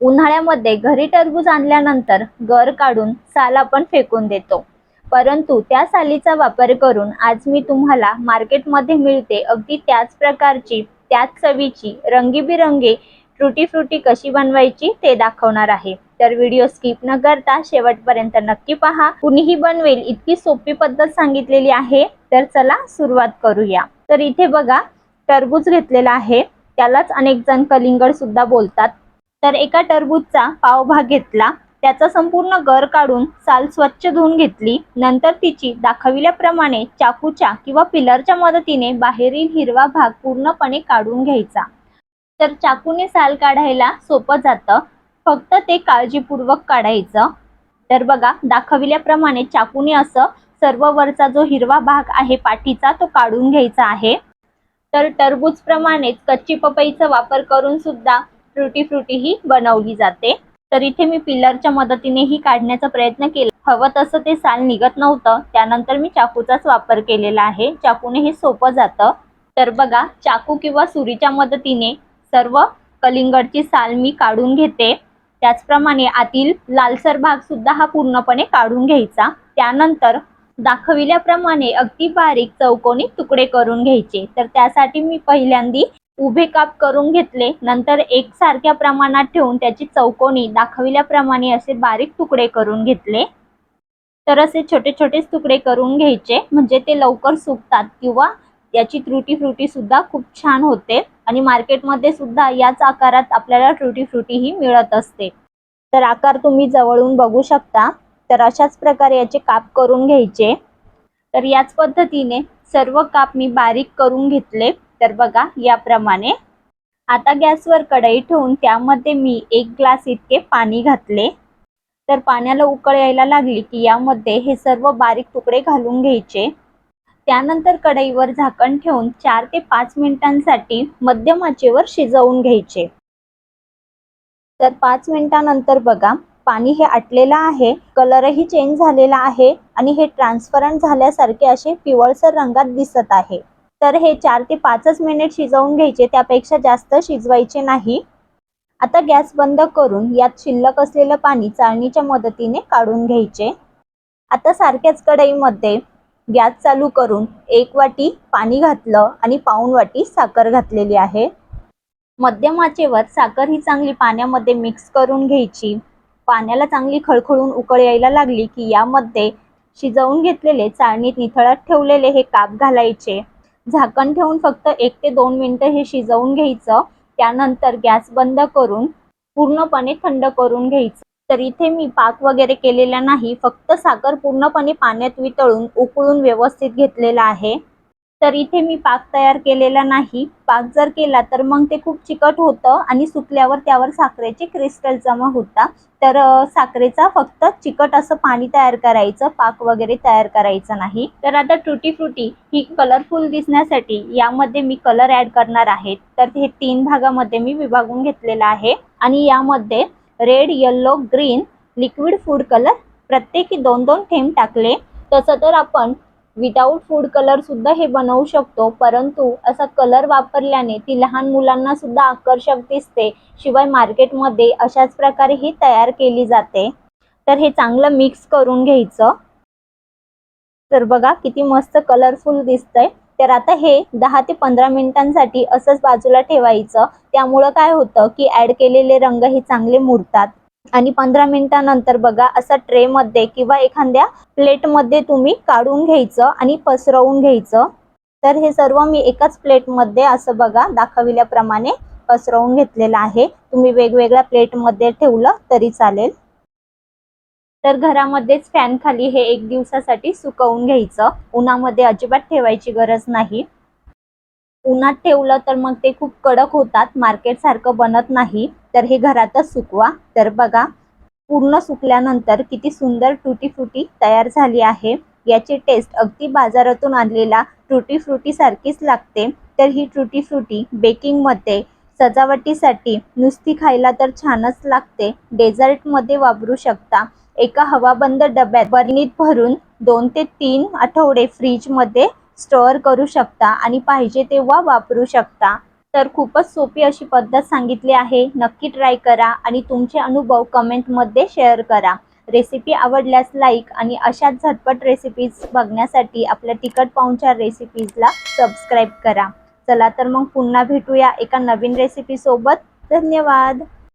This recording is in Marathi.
उन्हाळ्यामध्ये घरी टरबूज आणल्यानंतर गर काढून साल आपण फेकून देतो. परंतु त्या सालीचा वापर करून आज मी तुम्हाला मार्केटमध्ये मिळते अगदी त्याच प्रकारची त्याच चवीची रंगीबिरंगी फ्रुटी फ्रुटी कशी बनवायची ते दाखवणार आहे. तर व्हिडिओ स्किप न करता शेवटपर्यंत नक्की पहा. कुणीही बनवेल इतकी सोपी पद्धत सांगितलेली आहे. तर चला सुरुवात करूया. तर इथे बघा टरबूज घेतलेला आहे. त्यालाच अनेक जण कलिंगड सुद्धा बोलतात. तर एका टरबूजचा पावभाग घेतला. त्याचा संपूर्ण गर काढून साल स्वच्छ धुवून घेतली. नंतर तिची दाखविल्याप्रमाणे चाकूच्या किंवा पिलरच्या मदतीने बाहेरील हिरवा भाग पूर्णपणे काढून घ्यायचा. तर चाकूने साल काढायला सोपं जातं. फक्त ते काळजीपूर्वक काढायचं. तर बघा दाखविल्याप्रमाणे चाकूने असं सर्व वरचा जो हिरवा भाग आहे पाठीचा तो काढून घ्यायचा आहे. तर टरबूज प्रमाणेच कच्ची पपईचा वापर करून सुद्धा फ्रुटी फ्रुटी ही बनवली जाते. तर इथे मी पिलरच्या मदतीनेही काढण्याचा प्रयत्न केला. हवं तसं ते साल निघत नव्हतं. त्यानंतर मी चाकूचाच वापर केलेला आहे. चाकूने हे सोपं जातं. तर बघा चाकू किंवा सुरीच्या मदतीने सर्व कलिंगडची साल मी काढून घेते. त्याचप्रमाणे आतील लालसर भाग सुद्धा हा पूर्णपणे काढून घ्यायचा. त्यानंतर दाखविल्याप्रमाणे अगदी बारीक चौकोनी तुकडे करून घ्यायचे. तर त्यासाठी मी पहिल्यांदी उभे काप करून घेतले नंतर एकसारख्या प्रमाणात ठेवून त्याची चौकोनी दाखविल्याप्रमाणे असे बारीक तुकडे करून घेतले. तर असे छोटे छोटेच तुकडे करून घ्यायचे म्हणजे ते लवकर सुकतात किंवा याची त्रुटी फ्रुटी सुद्धा खूप छान होते आणि मार्केटमध्ये सुद्धा याच आकारात आपल्याला त्रुटी फ्रुटी ही मिळत असते. तर आकार तुम्ही जवळून बघू शकता. तर अशाच प्रकारे याचे काप करून घ्यायचे. तर याच पद्धतीने सर्व काप मी बारीक करून घेतले. तर बघा याप्रमाणे. आता गॅसवर कढई ठेवून त्यामध्ये मी एक ग्लास इतके पाणी घातले. तर पाण्याला उकळ यायला लागली की यामध्ये हे सर्व बारीक तुकडे घालून घ्यायचे. त्यानंतर कढईवर झाकण ठेवून चार ते पाच मिनिटांसाठी मध्यम आचेवर शिजवून घ्यायचे. तर पाच मिनिटानंतर बघा पाणी हे आटलेलं आहे कलरही चेंज झालेला आहे आणि हे ट्रान्सपरंट झाल्यासारखे असे पिवळसर रंगात दिसत आहे. तर हे चार ते पाचच मिनिट शिजवून घ्यायचे त्यापेक्षा जास्त शिजवायचे नाही. आता गॅस बंद करून यात शिल्लक असलेलं पाणी चाळणीच्या मदतीने काढून घ्यायचे. आता सारख्याच कढईमध्ये गॅस चालू करून एक वाटी पाणी घातलं आणि पाऊण वाटी साखर घातलेली आहे. मध्यम आचेवर साखर ही चांगली पाण्यामध्ये मिक्स करून घ्यायची. पाण्याला चांगली खळखळून उकळ यायला लागली की यामध्ये शिजवून घेतलेले चाळणीत निथळत ठेवलेले हे काप घालायचे. झाकण ठेवून फक्त एक ते दोन मिनटं हे शिजवून घ्यायचं. त्यानंतर गॅस बंद करून पूर्णपणे थंड करून घ्यायचं. तर इथे मी पाक वगैरे केलेला नाही फक्त साखर पूर्णपणे पाण्यात वितळून उकळून व्यवस्थित घेतलेला आहे. तर इथे मी पाक तयार केलेला नाही. पाक जर केला तर मग ते खूप चिकट होतं आणि सुकल्यावर त्यावर साखरेचे क्रिस्टल जमा होता. तर साखरेचा फक्त चिकट असं पाणी तयार करायचं पाक वगैरे तयार करायचं नाही. तर आता ट्रुटी फ्रुटी ही कलरफुल दिसण्यासाठी यामध्ये मी कलर ॲड करणार आहे. तर हे तीन भागामध्ये मी विभागून घेतलेला आहे आणि यामध्ये red yellow green liquid food colour प्रत्येकी दोन दोन थेंब टाकले. तसं तर आपण विदाऊट फूड कलर सुद्धा हे बनवू शकतो परंतु असा कलर वापरल्याने ती लहान मुलांना सुद्धा आकर्षक दिसते. शिवाय मार्केटमध्ये अशाच प्रकारे ही तयार केली जाते. तर हे चांगलं मिक्स करून घ्यायचं. तर बघा किती मस्त कलरफुल दिसतंय. तर आता हे दहा ते पंधरा मिनिटांसाठी असंच बाजूला ठेवायचं. त्यामुळं काय होतं की ॲड केलेले रंग हे चांगले मुरतात. आणि पंधरा मिनिटानंतर बघा असा ट्रेमध्ये किंवा एखाद्या प्लेटमध्ये तुम्ही काढून घ्यायचं आणि पसरवून घ्यायचं. तर हे सर्व मी एकाच प्लेटमध्ये असं बघा दाखविल्याप्रमाणे पसरवून घेतलेलं आहे. तुम्ही वेगवेगळ्या प्लेटमध्ये ठेवलं तरी चालेल. तर घरामध्येच फॅन खाली हे एक दिवसासाठी सुकवून घ्यायचं. उन्हामध्ये अजिबात ठेवायची गरज नाही. उन्हात ठेवलं तर मग ते खूप कडक होतात. मार्केट सारखं बनत नाही. तर हे घरातच सुकवा. तर बघा पूर्ण सुकल्यानंतर किती सुंदर टुटी फ्रुटी तयार झाली आहे. याची टेस्ट अगदी बाजारातून आणलेला टुटी फ्रुटी सारखीच लागते. तर ही टुटी फ्रुटी बेकिंगमध्ये सजावटीसाठी नुसती खायला तर छानच लागते. डेझर्टमध्ये वापरू शकता. एका हवाबंद डब्यात बरणीत भरून दोन ते तीन आठवडे फ्रीजमध्ये स्टोअर करू शकता आणि पाहिजे तेव्हा वापरू शकता. तर खूपच सोपी अशी पद्धत सांगितली आहे. नक्की ट्राय करा आणि तुमचे अनुभव कमेंटमध्ये शेअर करा. रेसिपी आवडल्यास लाईक आणि अशाच झटपट रेसिपीज बघण्यासाठी आपल्या तिखट पाहुणचार रेसिपीजला सबस्क्राईब करा. चला तर मग पुन्हा भेटूया एका नवीन रेसिपीसोबत धन्यवाद!